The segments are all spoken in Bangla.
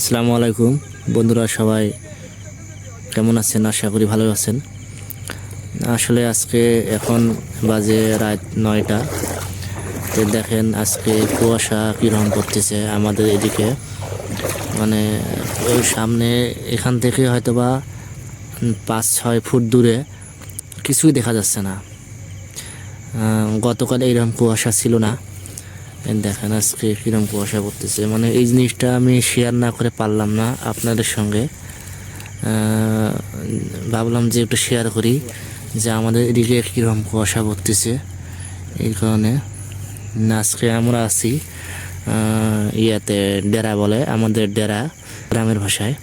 আসসালামু আলাইকুম। বন্ধুরা সবাই কেমন আছেন? আশা করি ভালো আছেন। আসলে আজকে এখন বাজে রাত নয়টা। তো দেখেন আজকে কুয়াশা কীরকম করতেছে আমাদের এদিকে। মানে ওই সামনে এখান থেকে হয়তো বা পাঁচ, ছয় ফুট দূরে কিছুই দেখা যাচ্ছে না। গতকাল এইরকম কুয়াশা ছিল না। দেখেন আজকে কিরম কুয়াশা পড়তেছে। মানে এই জিনিসটা আমি শেয়ার না করে পারলাম না আপনাদের সঙ্গে। ভাবলাম যে একটু শেয়ার করি যে আমাদের এদিকে কীরকম কুয়াশা পড়তেছে। এই কারণে আজকে আমরা আছি ইয়াতে ডেরা বলে, আমাদের ডেরা গ্রামের ভাষায়।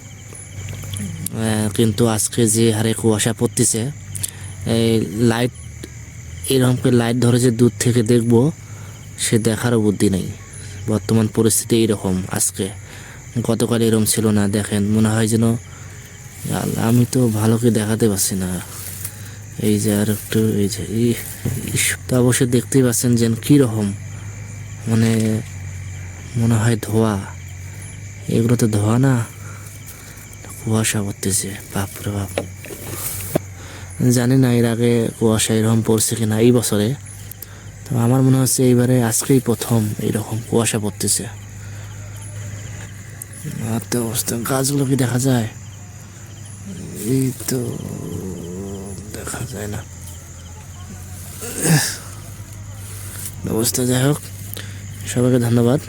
কিন্তু আজকে যে হারে কুয়াশা পড়তেছে, এই লাইট এরকম করে লাইট ধরে যে দূর থেকে দেখব সে দেখারও বুদ্ধি নেই। বর্তমান পরিস্থিতি এইরকম, আজকে। গতকাল এরকম ছিল না, দেখেন, মনে হয় যেন আমি তো ভালোকে দেখাতে পারছি না। এই যে আর একটু, এই যে তো অবশ্যই দেখতেই পাচ্ছেন যে কীরকম মানে মনে হয় ধোয়া। এগুলো তো ধোয়া না, কুয়াশা পড়তেছে বাপরে বাপ। জানি না এর আগে কুয়াশা এরকম পড়ছে কিনা, এই বছরে। তো আমার মনে হচ্ছে এইবারে আজকেই প্রথম এইরকম কুয়াশা পড়তেছে। আর তো অবস্থা, গাছগুলো কি দেখা যায়? এই তো দেখা যায় না। অবস্থা যাই হোক, সবাইকে ধন্যবাদ।